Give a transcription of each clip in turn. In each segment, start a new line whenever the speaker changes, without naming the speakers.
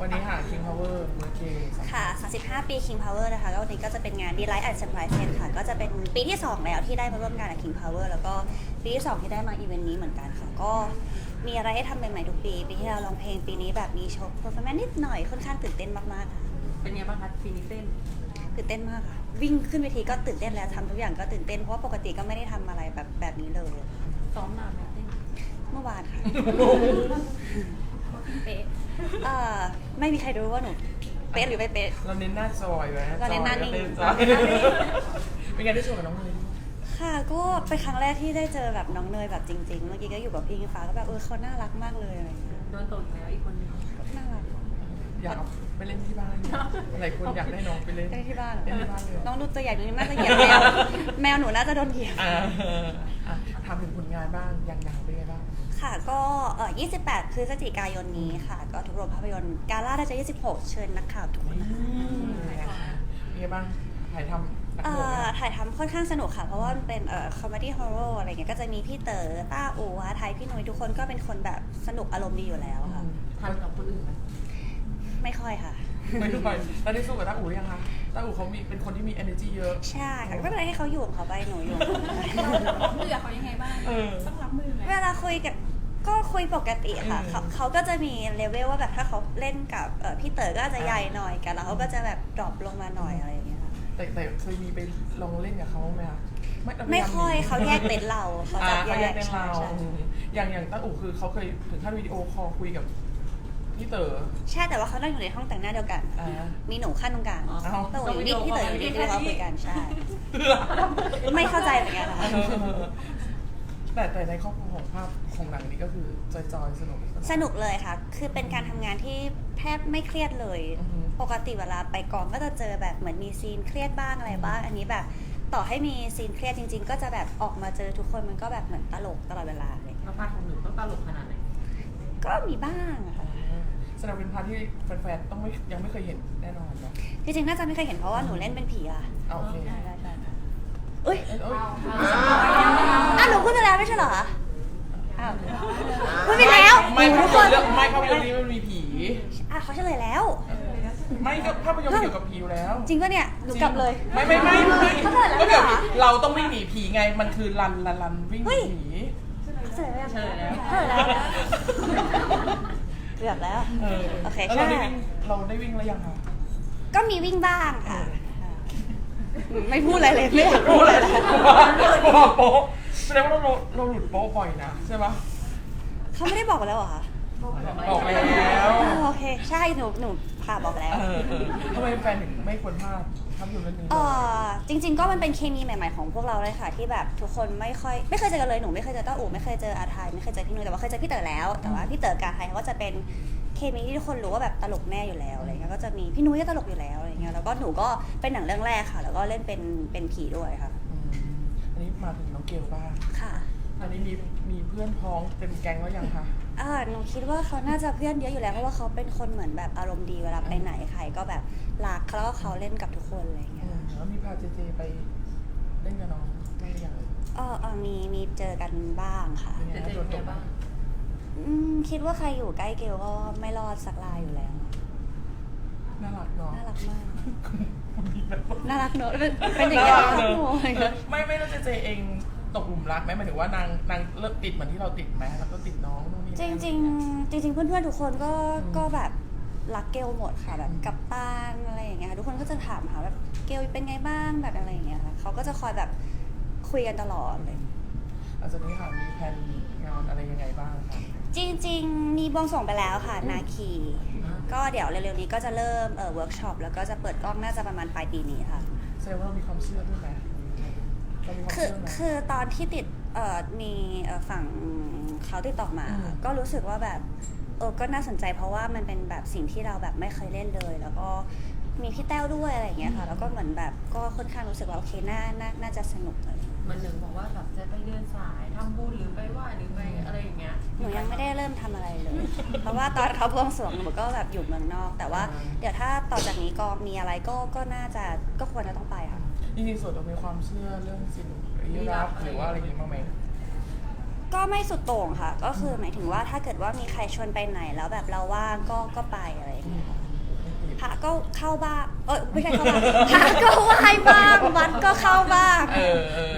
วันนี้ค่ะ King Power เมื่อกี้
ค่ะ 35 ปี King Power นะคะก็วันนี้ก็จะเป็นงาน Delight and Surprise ค่ะ ก็จะเป็นปีที่ 2 แล้วที่ได้มาร่วมงานกับ King Power แล้วก็ปีที่ 2 ที่ได้มาอีเวนต์นี้เหมือนกันค่ะ ก็มีอะไรให้ทำใหม่ๆทุกปี ปีที่เราลองเพลงปีนี้แบบมีโชว์ performance นิดหน่อยค่อนข้างตื่นเต้นมากๆค่ะ
เป็นไงบ้างคะปีนี้เต้น
ตื่นเต้นมากค่ะ วิ่งขึ้นเวทีก็ตื่นเต้นแล้วทำทุกอย่างก็ตื่นเต้นเพราะว่าปกติก็ไม่ได้ทำอะไรแบบแบบนี้เลย
ซ้อมนานไหมเต้น
เมื่อวานค่ะ เป๊ะเอ่อไม่มีใครรู้ว่าหนูเป๊ะหรือไม่เป๊ะ
เราเน้นหน้าจอยไว้
เราเน้นหน้านิ่ง
จอยเป็นไงได้ชมกับน้องเนย
ค่ะก็เป็นครั้งแรกที่ได้เจอแบบน้องเนยแบบจริงๆ เมื่อกี้ก็อยู่กับพี่อิงฟ้าก็แบบเออเขาน่ารักมากเลยอะไรอย่างเงี้ย
โดนตกอีกแล้วอีกคนนึง
น่ารัก
อยากเอาไปเล่นที่บ้านหลายคนอยากได้น้องไปเล่น
ได้ที่บ้านเหรอ
เล่นที่บ้านเลยเหรอ
น้องดูตัวใหญ่หนูน่าจะเหยียบแมว แมวหนูน่าจะโดนเหยียบ
อ่าอะถามถึงผลงานบ้างอย่างหนังเป็นไงบ้าง
ค่ะก็เอ่อ28 พฤศจิกายนนี้ค่ะ ก็ทุกโรงภาพยนตร์กาล่าน่าจะ26 เชิญนักข่าวทุกคนนะคะ
เป็นไงบ้างถ่ายทำหนัก
เอ่
หน่วงไหม
อ
คะ
ถ่ายทำค่อนข้างสนุกค่ะ เพราะว่ามันเป็นเอ่อคอมเมดี้ฮอร์เรอะไรเงี้ยก็จะมีพี่เต๋อต้าอูวาไทยพี่นุ้ยทุกคนก็เป็นคนแบบสนุกอารมณ์ดีอยู่แล้วค่ะ
ทันกับคนอื่นไหม
ไม่ค่อยค่ะ
ไม่รู้ไปแล้วได้สู้กับต้าอู๋ยังคะต้าอู๋เขามีเป็นคนที่มี energy เยอะ
ใช่ค่ะไม่เป็นไรให้เขาอยู่ของเขาไปหนูอยู่
รับมือกับเขายังไงบ้าง
เออ
ต้องรับมือไหม
เวลาคุยกับก็คุยปกติค่ะ
อืม
เขาเขาก็จะมีเลเวลว่าแบบถ้าเขาเล่นกับเอ่อพี่เต๋อก็จะใหญ่หน่อยกัน แล้วเขาก็จะแบบดรอปลงมาหน่อยอะไรอย่างเงี้ยค่ะ
แต่แต่เคยมีไปลองเล่นกับเขาไหมคะเราพ
ไม่
ยา
ค่อย
หนี
เขาแยกเต็นท์เราเขา
อ่า
จะ
เขา
แย
แย
ก
กเป็น
ใช่
เรา
ใช่
อืมอย่างอย่างต้าอู๋คือเขาเคยถึงขั้นวิดีโอคอลคุยกับ พี่เต๋อ
ใช่แต่ว่าเขานั่งอยู่ในห้องแต่งหน้าเดียวกัน
อ่า
มีหนูขั้นตรงกลาง
อ๋อ
เต๋ออยู่นี่พี่เต๋ออยู่นี่ที่เราคุยกันใช่ไม่เข้าใจเหมือนกันค่ะ
แต่แต่ในครอบครัวของภาพของหนังนี้ก็คือจอยๆสนุก
สนุกเลยค่ะ คือเป็นการทำงานที่แทบไม่เครียดเลย
อือฮึ
ปกติเวลาไปกองก็จะเจอแบบเหมือนมีซีนเครียดบ้างอะไรบ้าง อันนี้แบบต่อให้มีซีนเครียดจริง ๆ ก็จะแบบออกมาเจอทุกคนมันก็แบบเหมือนตลกตลอดเวลาเลย
แล้วพาร์ทของหนูต้องตลกขนาดไหน
ก็มีบ้างอะค่ะ
แสดงเป็นพาร์ทที่แฟนๆต้องไม่ยังไม่เคยเห็นแน่นอนเนาะ
จริงๆน่าจะไม่เคยเห็นเพราะว่าหนูเล่นเป็นผีอะ
เอาโอเค
ได้ได้ได้เอ้ย
เอ้ย
อ้าวหนูพูดไปแล้วไม่ใช่เหรออ้าวพูดไปแล้ว
ไม่
โอ้
ภา
โห
พ
ทุก
ย
คนน
ตร์เรื่องไม่ภาพยนตร์นี้มันมีผี
อะเขาเฉลยแล้ว
ไม่ก็ภาพยนตร์เกี่ยวกับผีอยู่แล้ว
จริงปะเนี่ยหนูกลับเลย
ไม่ไม่ไม่ไม่
เขาเฉลยแล้ว
ก็เดี๋ยว
เหรอ
เราต้องวิ่งหนีผีไงมันคือรันรันรันวิ่งห
เฮ้
นี
ย
ผี
เฉลยแล้ว
เฉลยแล้ว
เฉลยแล้วเกือบแล้ว
เออ
โอเค
แล้วเราได้
ใช่
วิ่งเราได้วิ่งแล้วยังคะ
ก็มีวิ่งบ้างค่ะ ไม่พูดอะไรเลยไม่อยากพูดอะไรเลย
กลัวโป๊ะแสดงว่าเราเราหลุดโป๊ะบ่อยนะใช่ปะ
เขาไม่ได้บอกแล้วเหรอคะ
บอกแล้ว
อ๋อโอเค ใช่ หนู หนู ค่ะบอกแล้ว
เออเออทำไมแฟนถึงไม่ควรพลาดภาพยนตร์เรื่องนี้
เออจริง ๆ ก็มันเป็นเคมีใหม่ๆของพวกเราเลยค่ะ ที่แบบทุกคนไม่ค่อยไม่เคยเจอกันเลยหนูไม่เคยเจอต้าอู่ไม่เคยเจออาทายไม่เคยเจอพี่นุ้ยแต่ว่าเคยเจอพี่เต๋อแล้ว แต่ว่าพี่เต๋อกับอาทายเขาก็จะเป็นเคมีที่ทุกคนรู้ว่าแบบตลกแน่อยู่แล้วอะไรเงี้ยก็จะมีพี่นุ้ยก็ตลกอยู่แล้วอะไรเงี้ยแล้วก็หนูก็เป็นหนังเรื่องแรกค่ะ แล้วก็เล่นเป็นเป็นผีด้วยค่ะ
อืมอันนี้มาถึงน้องเกลบ้าง
ค่ะ
อันนี้มีมีเพื่อนพ้องเต็มแก๊งแล้วยังคะ
เออหนูคิดว่าเขาน่าจะเพื่อนเยอะอยู่แล้วเพราะว่าเขาเป็นคนเหมือนแบบอารมณ์ดีเวลาไปไหนใครก็แบบรักแล้วก็เขาเล่นกับทุกคนอะไรอย่างเงี้ย
แล้วมีพาเจเจไปเล่นกับน้องไม่ได้ยังเลย
เออเออมีมีเจอกันบ้างค่ะ
เป็นไง
เจเจ
โดนต
เป็น
ก
ไงบ้าง
อืมคิดว่าใครอยู่ใกล้เกลก็ไม่รอดสักรายอยู่แล้ว
น่ารักเนาะ
น่ารักมาก
คุณดีแบบว่า
น่ารักเนอะเป็นเป็นอย่าง
น่า
เงี้ย
รักเน
โอ้
อะ
ย
ไม่ไม่แล้วเจเจเอง ตกหลุมรักไหมหมายถึงว่านางนางเลิกติดเหมือนที่เราติดไหมแล้วก็ติดน้องนู่นนี่
จ
นั่
ริ
น
งจริงๆจริง ๆ เพื่อนๆทุกคนก็
อืม
ก็แบบรักเกลหมดค่ะแบบกับตานอะไรอย่างเงี้ยค่ะทุกคนก็จะถามหาแบบเกลเป็นไงบ้างแบบอะไรอย่างเงี้ยค่ะเขาก็จะคอยแบบคุยกันตลอดเลย
หลังจากนี้ค่ะมีแผนงานอะไรยังไงบ้างคะ
จริง ๆ มีบวงส่งไปแล้วค่ะ นาคี
อ่า
ก็เดี๋ยวเร็วๆนี้ก็จะเริ่มเอ่อเวิร์กช็อปแล้วก็จะเปิดกล้องน่าจะประมาณปลายปีนี้ค่ะ
แสดงว่าเรามีความเชื่อด้วยไหมเรามี ความ
คือ
เชื่อไหม
คือตอนที่ติดเอ่อมีเอ่อฝั่งเขาติดต่อมา
อืม
ก็รู้สึกว่าแบบเออก็น่าสนใจเพราะว่ามันเป็นแบบสิ่งที่เราแบบไม่เคยเล่นเลย แล้วก็มีพี่แต้วด้วยอะไรอย่างเงี้ยค่ะแล้วก็เหมือนแบบก็ค่อนข้างรู้สึกว่าโอเคน่าน่าน่าจะสนุกเลย
มันหนึ่งบอกว่าแบบจะไปเดินสายทำบุญหรือไปไหว้หรือไปอะไรอย่างเงี้ย
หนูยังไม่ได้เริ่มทำอะไรเลย เพราะว่าตอนเขาบวงสรวงหนูก็แบบอยู่เมืองนอก แต่ว่าเดี๋ยวถ้าต่อจากนี้ก็มีอะไรก็ก็น่าจะก็ควรจะต้องไปค่ะ
จริงๆส่วนตัวมีความเชื่อเรื่องสิ่งลี้ลับหรือว่าอะไรอย่างงี้บ้างไหม
ก็ไม่สุดโต่งค่ะ ก็คือหมายถึงว่าถ้าเกิดว่ามีใครชวนไปไหนแล้วแบบเราว่างก็ก็ไปอะไรอย่างเงี้ยค่ะพระก็เข้าบ้างเออไม่ใช่เข้าบ้างพระก็ไหว้บ้างวัดก็เข้าบ้าง
เออเออเออแล้ว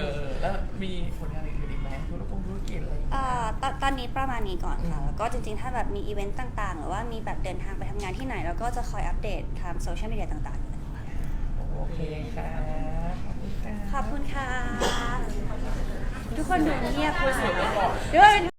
มีผลงานอื่นๆอีกไหมธุรกงธุรกิจอะไรอย่างเงี้ย
เอ่อตอนตอนนี้ประมาณนี้ก่อนค่ะแล้วก็จริงๆ ถ้าแบบมีอีเวนต์ต่างๆ หรือว่ามีแบบเดินทางไปทำงานที่ไหน เราก็จะคอยอัปเดตทางโซเชียลมีเดียต่างๆอยู่แล้วค่ะ
โอเคค่ะขอบคุณค่ะ
ขอบคุณค่ะ ทุกคนดูเงียบ
สวยไปก่อน
ด้วย